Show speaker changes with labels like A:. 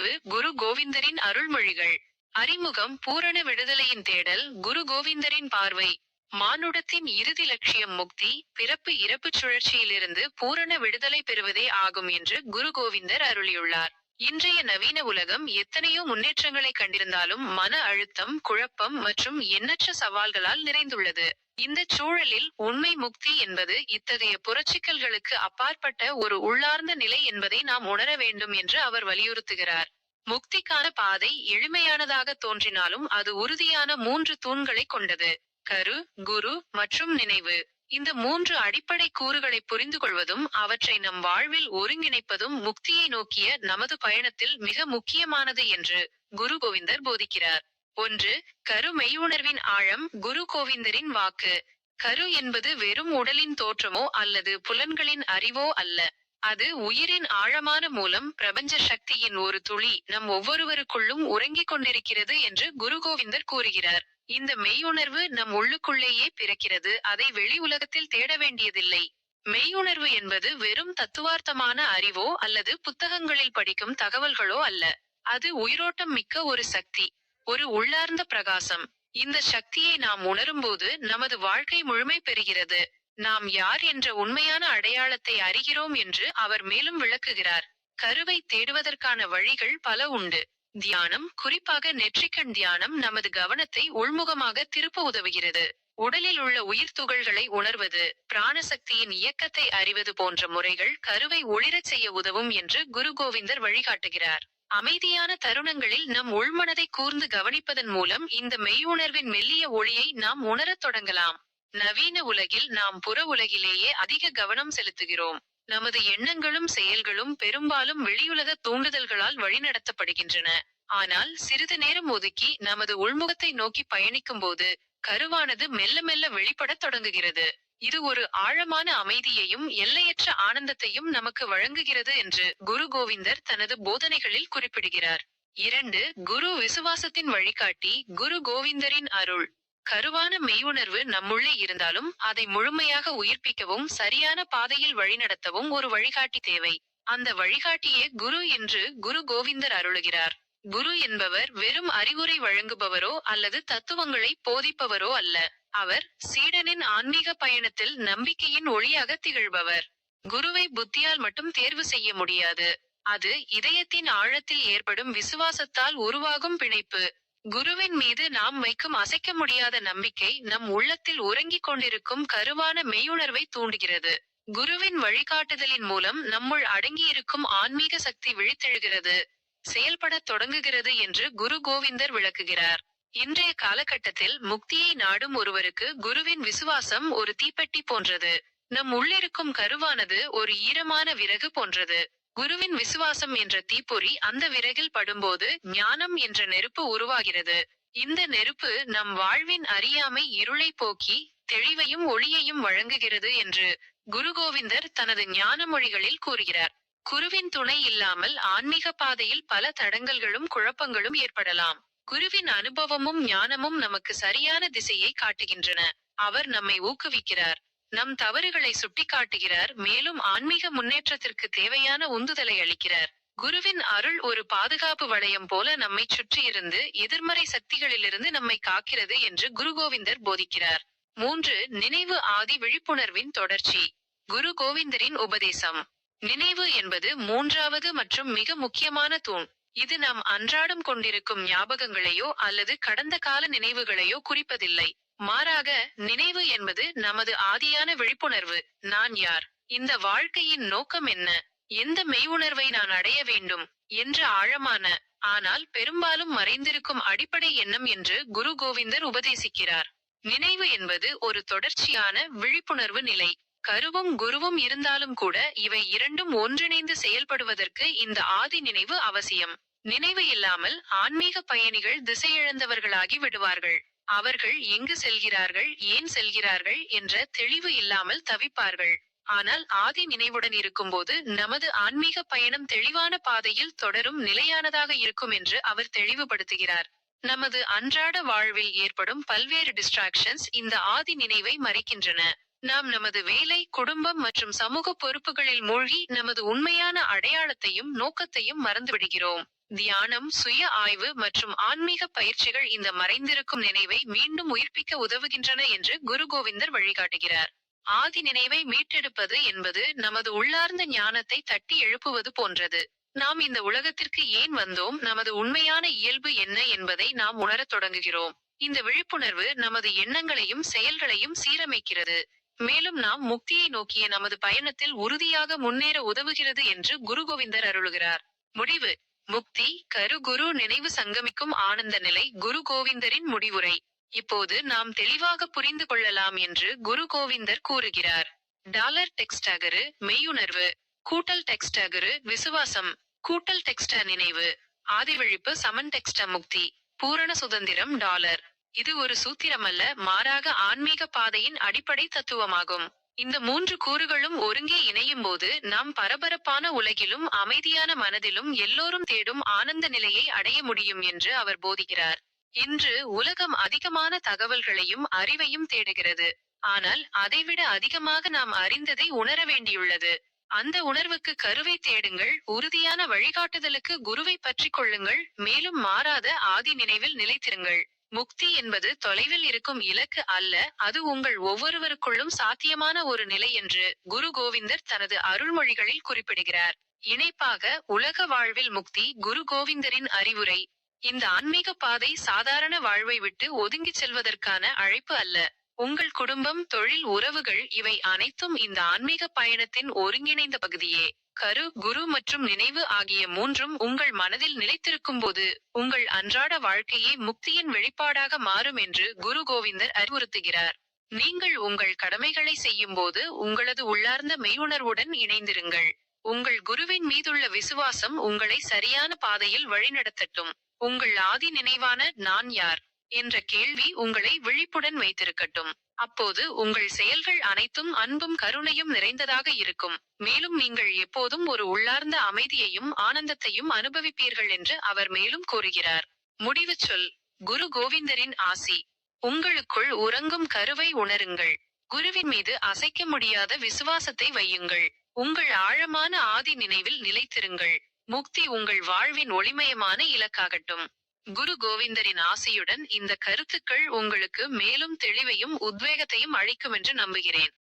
A: தலைப்பு குரு கோவிந்தரின் அருள்மொழிகள். அறிமுகம் பூரண விடுதலையின் தேடல் குரு கோவிந்தரின் பார்வை. மானுடத்தின் இறுதி லட்சியம் முக்தி பிறப்பு இறப்பு சுழற்சியிலிருந்து பூரண விடுதலை பெறுவதே ஆகும் என்று குரு கோவிந்தர் அருளியுள்ளார். இன்றைய நவீன உலகம் எத்தனையோ முன்னேற்றங்களை கண்டிருந்தாலும் மன அழுத்தம் குழப்பம் மற்றும் எண்ணற்ற சவால்களால் நிறைந்துள்ளது. இந்த சூழலில் உண்மை முக்தி என்பது இத்தகைய புரட்சிக்கல்களுக்கு அப்பாற்பட்ட ஒரு உள்ளார்ந்த நிலை என்பதை நாம் உணர வேண்டும் என்று அவர் வலியுறுத்துகிறார். முக்திக்கான பாதை எளிமையானதாக தோன்றினாலும் அது உறுதியான மூன்று தூண்களை கொண்டது. கரு குரு மற்றும் நினைவு. இந்த மூன்று அடிப்படை கூறுகளை புரிந்து கொள்வதும் அவற்றை நம் வாழ்வில் ஒருங்கிணைப்பதும் முக்தியை நோக்கிய நமது பயணத்தில் மிக முக்கியமானது என்று குரு கோவிந்தர் போதிக்கிறார். ஒன்று கரு மெய்யுணர்வின் ஆழம் குரு கோவிந்தரின் வாக்கு. கரு என்பது வெறும் உடலின் தோற்றமோ அல்லது புலன்களின் அறிவோ அல்ல. அது உயிரின் ஆழமான மூலம் பிரபஞ்ச சக்தியின் ஒரு துளி நம் ஒவ்வொருவருக்குள்ளும் உறங்கிக் கொண்டிருக்கிறது என்று குரு கோவிந்தர் கூறுகிறார். இந்த மெய்யுணர்வு நம் உள்ளுக்குள்ளேயே பிறக்கிறது. அதை வெளி உலகத்தில் தேட வேண்டியதில்லை. மெய்யுணர்வு என்பது வெறும் தத்துவார்த்தமான அறிவோ அல்லது புத்தகங்களில் படிக்கும் தகவல்களோ அல்ல. அது உயிரோட்டம் மிக்க ஒரு சக்தி. ஒரு உள்ளார்ந்த பிரகாசம். இந்த சக்தியை நாம் உணரும்போது நமது வாழ்க்கை முழுமை பெறுகிறது. நாம் யார் என்ற உண்மையான அடையாளத்தை அறிகிறோம் என்று அவர் மேலும் விளக்குகிறார். கருவை தேடுவதற்கான வழிகள் பல உண்டு. தியானம் குறிப்பாக நெற்றிக்கண் தியானம் நமது கவனத்தை உள்முகமாக திருப்ப உதவுகிறது. உடலில் உள்ள உயிர் துகள்களை உணர்வது பிராணசக்தியின் இயக்கத்தை அறிவது போன்ற முறைகள் கருவை ஒளிரச் செய்ய உதவும் என்று குரு கோவிந்தர் வழிகாட்டுகிறார். அமைதியான தருணங்களில் நம் உள்மனதை கூர்ந்து கவனிப்பதன் மூலம் இந்த மெய்யுணர்வின் மெல்லிய ஒளியை நாம் உணரத் தொடங்கலாம். நவீன உலகில் நாம் புற உலகிலேயே அதிக கவனம் செலுத்துகிறோம். நமது எண்ணங்களும் செயல்களும் பெரும்பாலும் வெளியுலக தூண்டுதல்களால் வழிநடத்தப்படுகின்றன. ஆனால் சிறிது நேரம் ஒதுக்கி நமது உள்முகத்தை நோக்கி பயணிக்கும் போது கருவானது மெல்ல மெல்ல வெளிப்படத் தொடங்குகிறது. இது ஒரு ஆழமான அமைதியையும் எல்லையற்ற ஆனந்தத்தையும் நமக்கு வழங்குகிறது என்று குரு கோவிந்தர் தனது போதனைகளில் குறிப்பிடுகிறார். இரண்டு குரு விசுவாசத்தின் வழிகாட்டி குரு கோவிந்தரின் அருள். கருவான மெய்யுணர்வு நம்முள்ளே இருந்தாலும் அதை முழுமையாக உயிர்ப்பிக்கவும் சரியான பாதையில் வழிநடத்தவும் ஒரு வழிகாட்டி தேவை. அந்த வழிகாட்டியே குரு என்று குரு கோவிந்தர் அருளுகிறார். குரு என்பவர் வெறும் அறிவுரை வழங்குபவரோ அல்லது தத்துவங்களை போதிப்பவரோ அல்ல. அவர் சீடனின் ஆன்மீக பயணத்தில் நம்பிக்கையின் ஒளியாக திகழ்பவர். குருவை புத்தியால் மட்டும் தேர்வு செய்ய முடியாது. அது இதயத்தின் ஆழத்தில் ஏற்படும் விசுவாசத்தால் உருவாகும் பிணைப்பு. குருவின் மீது நாம் வைக்கும் அசைக்க முடியாத நம்பிக்கை நம் உள்ளத்தில் உறங்கிக் கொண்டிருக்கும் கருவான மெய்யுணர்வை தூண்டுகிறது. குருவின் வழிகாட்டுதலின் மூலம் நம்முள் அடங்கியிருக்கும் ஆன்மீக சக்தி விழித்தெழுகிறது. செயல்படத் தொடங்குகிறது என்று குரு கோவிந்தர் விளக்குகிறார். இன்றைய காலகட்டத்தில் முக்தியை நாடும் ஒருவருக்கு குருவின் விசுவாசம் ஒரு தீப்பெட்டி போன்றது. நம் உள்ளிருக்கும் கருவானது ஒரு ஈரமான விறகு போன்றது. குருவின் விசுவாசம் என்ற தீப்பொறி அந்த விறகில் படும்போது ஞானம் என்ற நெருப்பு உருவாகிறது. இந்த நெருப்பு நம் வாழ்வின் அறியாமை இருளை போக்கி தெளிவையும் ஒளியையும் வழங்குகிறது என்று குரு கோவிந்தர் தனது ஞான மொழிகளில் கூறுகிறார். குருவின் துணை இல்லாமல் ஆன்மீக பாதையில் பல தடங்கல்களும் குழப்பங்களும் ஏற்படலாம். குருவின் அனுபவமும் ஞானமும் நமக்கு சரியான திசையை காட்டுகின்றன. அவர் நம்மை ஊக்குவிக்கிறார். நம் தவறுகளை சுட்டிக்காட்டுகிறார். மேலும் ஆன்மீக முன்னேற்றத்திற்கு தேவையான உந்துதலை அளிக்கிறார். குருவின் அருள் ஒரு பாதுகாப்பு வளையம் போல நம்மை சுற்றியிருந்து எதிர்மறை சக்திகளிலிருந்து நம்மை காக்கிறது என்று குரு கோவிந்தர் போதிக்கிறார். மூன்று நினைவு ஆதி விழிப்புணர்வின் தொடர்ச்சி. குரு கோவிந்தரின் உபதேசம். நினைவு என்பது மூன்றாவது மற்றும் மிக முக்கியமான தூண். இது நாம் அன்றாடம் கொண்டிருக்கும் ஞாபகங்களையோ அல்லது கடந்த கால நினைவுகளையோ குறிப்பதில்லை. மாறாக நினைவு என்பது நமது ஆதியான விழிப்புணர்வு. நான் யார்? இந்த வாழ்க்கையின் நோக்கம் என்ன? எந்த மெய்யுணர்வை நான் அடைய வேண்டும்? என்ற ஆழமான ஆனால் பெரும்பாலும் மறைந்திருக்கும் அடிப்படை எண்ணம் என்று குரு கோவிந்தர் உபதேசிக்கிறார். நினைவு என்பது ஒரு தொடர்ச்சியான விழிப்புணர்வு நிலை. கருவும் குருவும் இருந்தாலும் கூட இவை இரண்டும் ஒன்றிணைந்து செயல்படுவதற்கு இந்த ஆதி நினைவு அவசியம். நினைவு இல்லாமல் ஆன்மீக பயணிகள் திசையிழந்தவர்களாகி விடுவார்கள். அவர்கள் எங்கு செல்கிறார்கள் ஏன் செல்கிறார்கள் என்ற தெளிவு இல்லாமல் தவிப்பார்கள். ஆனால் ஆதி நினைவுடன் இருக்கும்போது நமது ஆன்மீக பயணம் தெளிவான பாதையில் தொடரும் நிலையானதாக இருக்கும் என்று அவர் தெளிவுபடுத்துகிறார். நமது அன்றாட வாழ்வில் ஏற்படும் பல்வேறு டிஸ்ட்ராக்ஷன்ஸ் இந்த ஆதி நினைவை மறைக்கின்றன. நாம் நமது வேலை குடும்பம் மற்றும் சமூக பொறுப்புகளில் மூழ்கி நமது உண்மையான அடையாளத்தையும் நோக்கத்தையும் மறந்துவிடுகிறோம். தியானம் சுய ஆய்வு மற்றும் ஆன்மீக பயிற்சிகள் இந்த மறைந்திருக்கும் நினைவை மீண்டும் உயிர்ப்பிக்க உதவுகின்றன என்று குரு கோவிந்தர் வழிகாட்டுகிறார். ஆதி நினைவை மீட்டெடுப்பது என்பது நமது உள்ளார்ந்த ஞானத்தை தட்டி எழுப்புவது போன்றது. நாம் இந்த உலகத்திற்கு ஏன் வந்தோம்? நமது உண்மையான இயல்பு என்ன என்பதை நாம் உணரத் தொடங்குகிறோம். இந்த விழிப்புணர்வு நமது எண்ணங்களையும் செயல்களையும் சீரமைக்கிறது. மேலும் நாம் முக்தியை நோக்கிய நமது பயணத்தில் உறுதியாக முன்னேற உதவுகிறது என்று குரு கோவிந்தர் அருளுகிறார். முடிவு. முக்தி கரு குரு நினைவு சங்கமிக்கும் ஆனந்த நிலை குரு கோவிந்தரின் முடிவுரை. இப்போது நாம் தெளிவாக புரிந்து கொள்ளலாம் என்று குரு கோவிந்தர் கூறுகிறார். டாலர் டெக்ஸ்டாகரு மெய்யுணர்வு. கூட்டல் டெக்ஸ்டாகரு விசுவாசம். கூட்டல் டெக்ஸ்ட நினைவு. ஆதிவிழிப்பு சமன் டெக்ஸ்ட முக்தி. பூரண சுதந்திரம் டாலர். இது ஒரு சூத்திரமல்ல மாறாக ஆன்மீக பாதையின் அடிப்படை தத்துவமாகும். இந்த மூன்று கூறுகளும் ஒருங்கே இணையும் போது நாம் பரபரப்பான உலகிலும் அமைதியான மனதிலும் எல்லோரும் தேடும் ஆனந்த நிலையை அடைய முடியும் என்று அவர் போதிக்கிறார். இன்று உலகம் அதிகமான தகவல்களையும் அறிவையும் தேடுகிறது. ஆனால் அதைவிட அதிகமாக நாம் அறிந்ததை உணர வேண்டியுள்ளது. அந்த உணர்வுக்கு கருவை தேடுங்கள் உறுதியான வழிகாட்டுதலுக்கு குருவை பற்றிக் கொள்ளுங்கள் மேலும் மாறாத ஆதி நினைவில் நிலைத்திருங்கள். முக்தி என்பது தொலைவில் இருக்கும் இலக்கு அல்ல அது உங்கள் ஒவ்வொருவருக்குள்ளும் சாத்தியமான ஒரு நிலை என்று குரு கோவிந்தர் தனது அருள்மொழிகளில் குறிப்பிடுகிறார். இணைப்பாக உலக வாழ்வில் முக்தி குரு கோவிந்தரின் அறிவுரை. இந்த ஆன்மீக பாதை சாதாரண வாழ்வை விட்டு ஒதுங்கிச் செல்வதற்கான அழைப்பு அல்ல. உங்கள் குடும்பம் தொழில் உறவுகள் இவை அனைத்தும் இந்த ஆன்மீக பயணத்தின் ஒருங்கிணைந்த பகுதியே. கரு குரு மற்றும் நினைவு ஆகிய மூன்றும் உங்கள் மனதில் நிலைத்திருக்கும் போது உங்கள் அன்றாட வாழ்க்கையே முக்தியின் வெளிப்பாடாக மாறும் என்று குரு கோவிந்தர் அறிவுறுத்துகிறார். நீங்கள் உங்கள் கடமைகளை செய்யும் போது உங்களது உள்ளார்ந்த மெய்யுணர்வுடன் இணைந்திருங்கள். உங்கள் குருவின் மீதுள்ள விசுவாசம் உங்களை சரியான பாதையில் வழிநடத்தட்டும். உங்கள் ஆதி நினைவான நான் யார்? என்ற கேள்வி உங்களை விழிப்புடன் வைத்திருக்கட்டும். அப்போது உங்கள் செயல்கள் அனைத்தும் அன்பும் கருணையும் நிறைந்ததாக இருக்கும். மேலும் நீங்கள் எப்போதும் ஒரு உள்ளார்ந்த அமைதியையும் ஆனந்தத்தையும் அனுபவிப்பீர்கள் என்று அவர் மேலும் கூறுகிறார். முடிவு சொல். குரு கோவிந்தரின் ஆசி. உங்களுக்குள் உறங்கும் கருவை உணருங்கள். குருவின் மீது அசைக்க முடியாத விசுவாசத்தை வையுங்கள். உங்கள் ஆழமான ஆதி நினைவில் நிலைத்திருங்கள். முக்தி உங்கள் வாழ்வின் ஒளிமயமான இலக்காகட்டும். குரு கோவிந்தரின் ஆசையுடன் இந்த கருத்துக்கள் உங்களுக்கு மேலும் தெளிவையும் உத்வேகத்தையும் அளிக்கும் என்று நம்புகிறேன்.